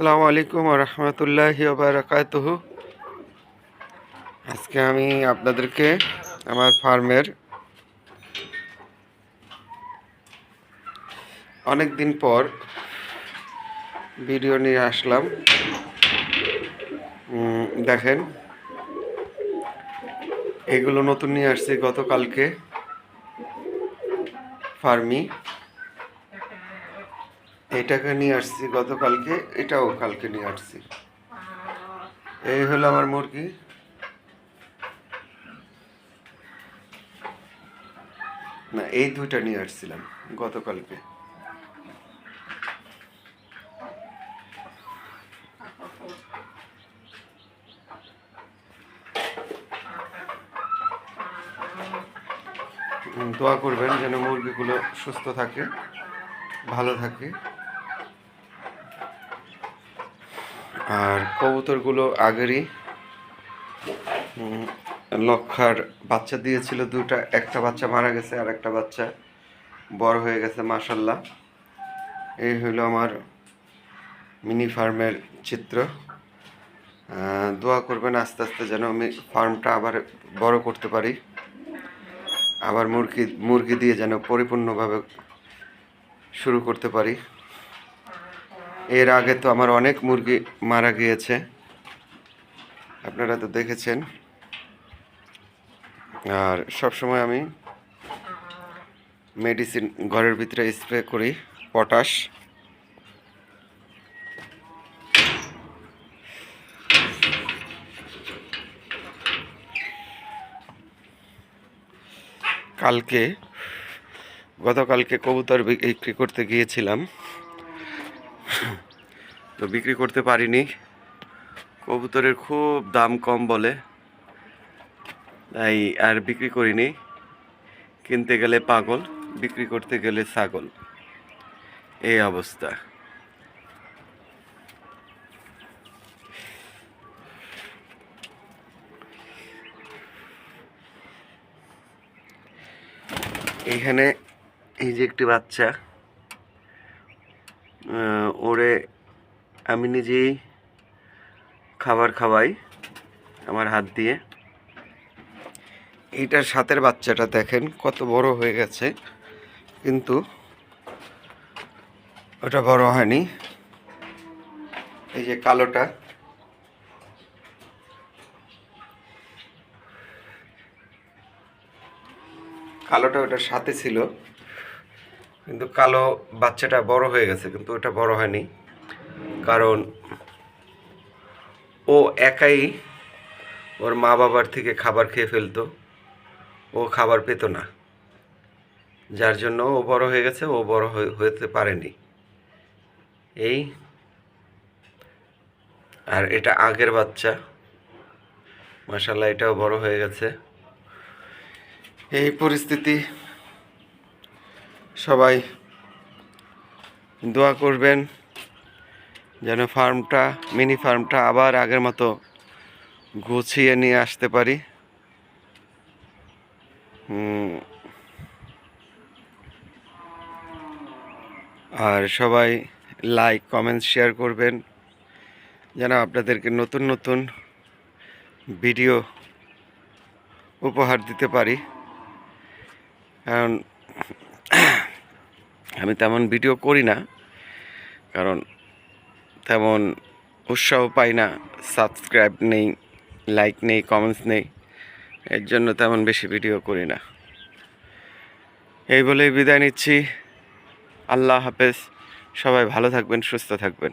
আসসালামু আলাইকুম রহমতুল্লাহি বারাকাতুহ। আজকে আমি আপনাদেরকে আমার ফার্মের অনেক দিন পর ভিডিও নিয়ে আসলাম। দেখেন, এগুলো নতুন নিয়ে আসছি গতকালকে ফার্মি। এটাকে নিয়ে আসছি গতকালকে, এটাও কালকে নিয়ে আসছি। এই হলো আমার মুরগি। না, এই দুইটা নিয়ে আসছিলাম গতকালকে। দোয়া করবেন যেন মুরগিগুলো সুস্থ থাকে, ভালো থাকে। আর কবুতরগুলো আগেরই লক্ষার বাচ্চা দিয়েছিল দুটা, একটা বাচ্চা মারা গেছে আর একটা বাচ্চা বড় হয়ে গেছে মাসাল্লাহ এই হলো আমার মিনি ফার্মের চিত্র। দোয়া করবেন আস্তে আস্তে যেন আমি ফার্মটা আবার বড় করতে পারি। আবার মুরগি মুরগি দিয়ে যেন পরিপূর্ণভাবে শুরু করতে পারি। এর আগে তো আমার অনেক মুরগি মারা গিয়েছে। আপনারা তো দেখেছেন। আর সব সময় আমি মেডিসিন ঘরের ভিতরে স্প্রে করি, পটাশ। কালকে, গতকালকে কবুতর বিক্রি করতে গিয়েছিলাম। তো বিক্রি করতে পারিনি। কবুতরের খুব দাম কম বলে। তাই আর বিক্রি করিনি। কিনতে গেলে পাগল, বিক্রি করতে গেলে ছাগল। এই অবস্থা। এইখানে এই যে একটি বাচ্চা ওরে আমি নিজেই খাবার খাওয়াই আমার হাত দিয়ে। এইটার সাথের বাচ্চাটা দেখেন, কত বড় হয়ে গেছে। কিন্তু ওটা বড় হয়নি। এই যে কালোটা। কালোটা ওটার সাথে ছিল। কিন্তু কালো বাচ্চাটা বড় হয়ে গেছে, কিন্তু ওটা বড় হয়নি। কারণ ও একাই ওর মা বাবার থেকে খাবার খেয়ে ফেলতো। ও খাবার পেতো না। যার জন্য ও বড় হয়ে গেছে, ও বড় হতে পারেনি। এই আর এটা আগের বাচ্চা। মাসাল্লাহ এটাও বড় হয়ে গেছে। এই পরিস্থিতি সবাই দোয়া করবেন। যেন ফার্মটা, মিনি ফার্মটা আবার আগের মতো গুছিয়ে নিয়ে আসতে পারি। আর সবাই লাইক কমেন্ট শেয়ার করবেন। যেন আপনাদেরকে নতুন নতুন ভিডিও উপহার দিতে পারি। কারণ, আমি তেমন ভিডিও করি না। কারণ তেমন উৎসাহ পাই না। সাবস্ক্রাইব নেই লাইক নেই কমেন্টস নেই। এর জন্য তেমন বেশি ভিডিও করি না। এই বলেই বিদায় নিচ্ছি। আল্লাহ হাফেজ। সবাই ভালো থাকবেন, সুস্থ থাকবেন।